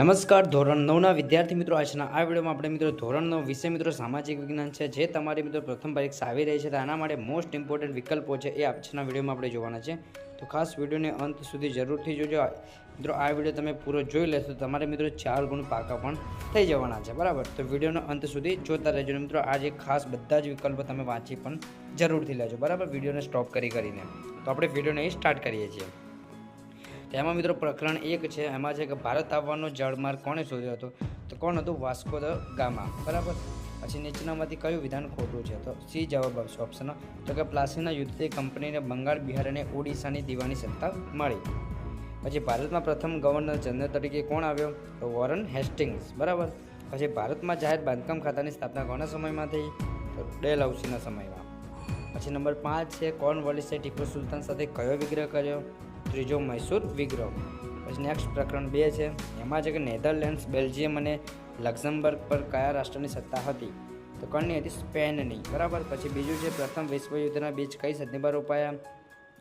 નમસ્કાર, ધોરણ નવના વિદ્યાર્થી મિત્રો, આજના આ વિડીયોમાં આપણે મિત્રો ધોરણ નવ વિષય મિત્રો સામાજિક વિજ્ઞાન છે, જે તમારી મિત્રો પ્રથમ પરીક્ષા આવી રહી છે, તો આના માટે મોસ્ટ ઇમ્પોર્ટન્ટ વિકલ્પો છે એ આજના વિડીયોમાં આપણે જોવાના છે. તો ખાસ વિડીયોને અંત સુધી જરૂરથી જોજો. મિત્રો, આ વીડિયો તમે પૂરો જોઈ લેશો તમારે મિત્રો ચાર ગુણ પાકા પણ થઈ જવાના છે, બરાબર? તો વિડીયોનો અંત સુધી જોતા રહેજો મિત્રો આજે ખાસ બધા જ વિકલ્પો તમે વાંચી પણ જરૂરથી લેજો, બરાબર? વિડીયોને સ્ટોપ કરી કરીને. તો આપણે વિડીયોને સ્ટાર્ટ કરીએ છીએ. તેમાં મિત્રો પ્રકરણ એક છે, એમાં છે કે ભારત આવવાનો જળમાર્ગ કોણે શોધ્યો હતો? તો કોણ હતું? Vasco da Gama. બરાબર? પછી નીચેનામાંથી કયું વિધાન ખોટું છે? તો સી જવાબ આવશે ઓપ્શન તો કે પ્લાસીના યુદ્ધથી કંપનીને બંગાળ, બિહાર અને ઓડિશાની દીવાની સત્તા મળી. પછી ભારતમાં પ્રથમ ગવર્નર જનરલ તરીકે કોણ આવ્યો? તો વોરન હેસ્ટિંગ્સ. બરાબર? પછી ભારતમાં જાહેર બાંધકામ ખાતાની સ્થાપના કોના સમયમાં થઈ? તો ડેલ હાઉસીના સમયમાં. પછી નંબર પાંચ છે કોર્નવોલિસે ટીપુ સુલતાન સાથે કયો વિગ્રહ કર્યો? ત્રીજો મૈસૂર વિગ્રહ. પછી નેક્સ્ટ પ્રકરણ બે છે. એમાં છે કે નેધરલેન્ડ્સ, બેલ્જિયમ અને લક્ઝમબર્ગ પર કયા રાષ્ટ્રની સત્તા હતી? તો કણની હતી સ્પેનની. બરાબર? પછી બીજું છે, પ્રથમ વિશ્વયુદ્ધના બીજ કઈ સંધિમાં રોપાયા?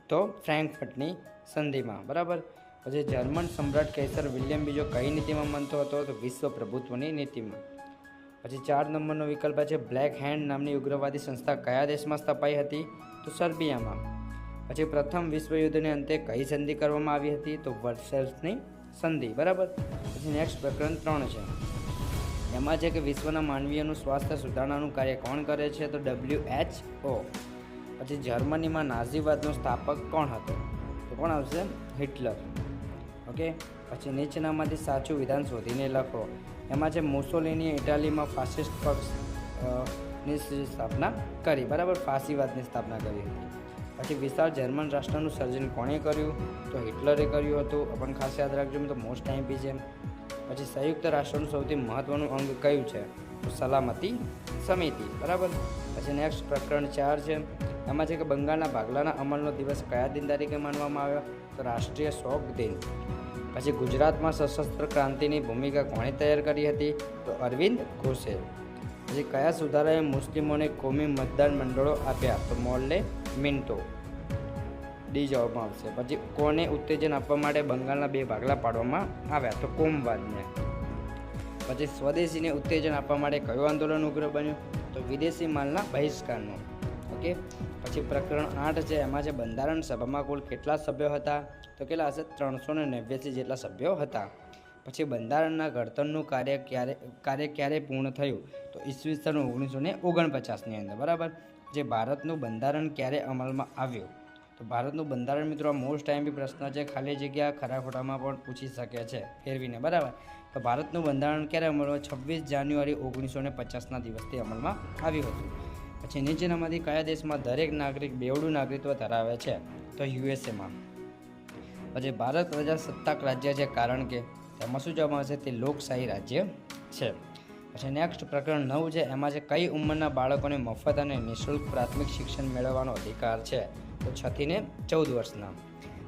તો ફ્રેન્કફર્ટની સંધિમાં. બરાબર? પછી જર્મન સમ્રાટ કેસર વિલિયમ બીજો કઈ નીતિમાં માનતો હતો? તો વિશ્વ પ્રભુત્વની નીતિમાં. પછી ચાર નંબરનો વિકલ્પ છે, બ્લેક હેન્ડ નામની ઉગ્રવાદી સંસ્થા કયા દેશમાં સ્થપાઈ હતી? તો સર્બિયામાં. પછી પ્રથમ વિશ્વયુદ્ધને અંતે કઈ સંધિ કરવામાં આવી હતી તો વર્સેલ્સની સંધિ, બરાબર? પછી નેક્સ્ટ પ્રકરણ ત્રણ છે. એમાં છે કે વિશ્વના માનવીયનું સ્વાસ્થ્ય સુધારણાનું કાર્ય કોણ કરે છે તો ડબલ્યુ એચ ઓ. પછી જર્મનીમાં નાઝીવાદનો સ્થાપક કોણ હતો? તો કોણ આવશે? હિટલર. ઓકે? પછી નીચેનામાંથી સાચું વિધાન શોધીને લખો. એમાં છે મુસોલિનીએ ઇટાલીમાં ફાસિસ્ટ પક્ષની સ્થાપના કરી, બરાબર? ફાસીવાદની સ્થાપના કરી હતી. પછી વિશાળ જર્મન રાષ્ટ્રનું સર્જન કોણે કર્યું? તો હિટલરે કર્યું હતું. પણ ખાસ યાદ રાખજો તો મોસ્ટ ટાઈમ બી છે પછી સંયુક્ત રાષ્ટ્રનું સૌથી મહત્ત્વનું અંગ કયું છે? તો સલામતી સમિતિ, બરાબર? પછી નેક્સ્ટ પ્રકરણ ચાર છે. એમાં છે કે બંગાળના ભાગલાના અમલનો દિવસ કયા દિન તરીકે માનવામાં આવ્યો? તો રાષ્ટ્રીય શોક દિન. પછી ગુજરાતમાં સશસ્ત્ર ક્રાંતિની ભૂમિકા કોણે તૈયાર કરી હતી? તો અરવિંદ ઘોષે. પછી કયા સુધારાએ મુસ્લિમોને કોમી મતદાન મંડળો આપ્યા? તો મોલ્લે મિન્ટો. ડી જવાબમાં આવશે. પછી કોને ઉત્તેજન આપવા માટે બંગાળના બે ભાગલા પાડવામાં આવ્યા? તો કોમવાદને. પછી સ્વદેશીને ઉત્તેજન આપવા માટે કયું આંદોલન ઉગ્ર બન્યું? તો વિદેશી માલના બહિષ્કારનું. ઓકે? પછી પ્રકરણ આઠ છે. એમાં છે બંધારણ સભામાં કુલ કેટલા સભ્યો હતા? તો કેટલા હશે? ત્રણસો ને નેવ્યાસી જેટલા સભ્યો હતા. પછી બંધારણના ઘડતરનું કાર્ય ક્યારે કાર્ય ક્યારે પૂર્ણ થયું? તો ઈસવીસન ઓગણીસો ને ઓગણપચાસની અંદર, બરાબર? જે ભારતનું બંધારણ ક્યારે અમલમાં આવ્યું? તો ભારતનું બંધારણ મિત્રો મોસ્ટ ટાઈમ બી પ્રશ્ન છે, ખાલી જગ્યા ખરા ખોટામાં પણ પૂછી શકે છે, ફેરવીને, બરાબર? તો ભારતનું બંધારણ ક્યારે અમલમાં છવ્વીસ જાન્યુઆરી ઓગણીસો ને પચાસના દિવસથી અમલમાં આવ્યું હતું. પછી નીચેનામાંથી કયા દેશમાં દરેક નાગરિક બેવડું નાગરિકત્વ ધરાવે છે? તો યુએસએમાં પછી ભારત પ્રજાસત્તાક રાજ્ય છે, કારણ કે તેમાં શું જવાબ આવશે? તે લોકશાહી રાજ્ય છે. પછી નેક્સ્ટ પ્રકરણ નવ છે. એમાં છે કઈ ઉંમરના બાળકોને મફત અને નિઃશુલ્ક પ્રાથમિક શિક્ષણ મેળવવાનો અધિકાર છે? તો છથી ને ચૌદ વર્ષના.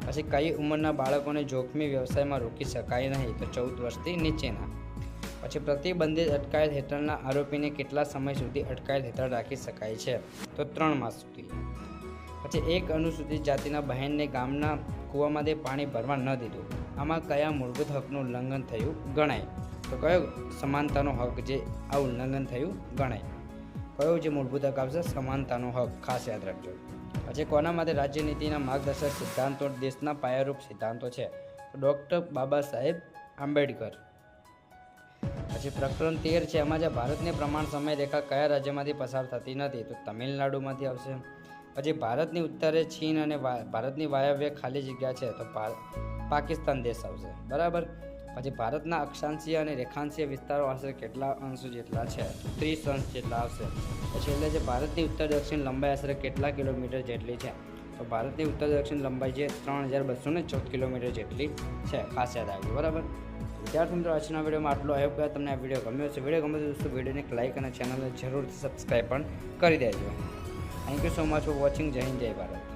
પછી કઈ ઉંમરના બાળકોને જોખમી વ્યવસાયમાં રોકી શકાય નહીં? તો ચૌદ વર્ષથી નીચેના. પછી પ્રતિબંધિત અટકાયત હેઠળના આરોપીને કેટલા સમય સુધી અટકાયત હેઠળ રાખી શકાય છે? તો ત્રણ માસ સુધી. પછી એક અનુસૂચિત જાતિના બહેનને ગામના કૂવામાંથી પાણી ભરવા ન દીધું. આમાં કયા મૂળભૂત હકનું ઉલ્લંઘન થયું ગણાય? તો કયો સમાનતાનો હક જે આ ઉલ્લંઘન થયું ગણાય? કયો જે મૂળભૂત હક આવશે સમાનતાનો હક? ખાસ યાદ રાખજો. પછી કોના માટે રાજ્યનીતિના માર્ગદર્શક સિદ્ધાંતો દેશના પાયારૂપ સિદ્ધાંતો છે? ડૉક્ટર બાબા સાહેબ આંબેડકર. પછી પ્રકરણ તેર છે એમાં જે ભારતની પ્રમાણ સમય રેખા કયા રાજ્યમાંથી પસાર થતી નથી? તો તમિલનાડુમાંથી આવશે. પછી ભારતની ઉત્તરે ચીન અને ભારતની વાયવ્ય ખાલી જગ્યા છે, તો પાકિસ્તાન દેશ આવશે. બરાબર? પછી ભારતના અક્ષાંશીય અને રેખાંશીય વિસ્તારો આશરે કેટલા અંશ જેટલા છે? ત્રીસ અંશ જેટલા આવશે. પછી એટલે જે ભારતની ઉત્તર દક્ષિણ લંબાઈ આશરે કેટલા કિલોમીટર જેટલી છે? તો ભારતની ઉત્તર દક્ષિણ લંબાઈ છે ત્રણ હજાર બસો ને ચૌદ કિલોમીટર જેટલી છે, ખાસ યાદ આવ્યું બરાબર? વિદ્યાર્થી મિત્રો, આજના વિડીયોમાં આટલો. આવ્યો કે તમને આ વીડિયો ગમ્યો છે વીડિયો ગમે તો દોસ્તો વિડીયોને એક લાઇક અને ચેનલને જરૂરથી સબસ્ક્રાઈબ પણ કરી દેજો. Thank you so much for watching જય હિન્દ જય ભારત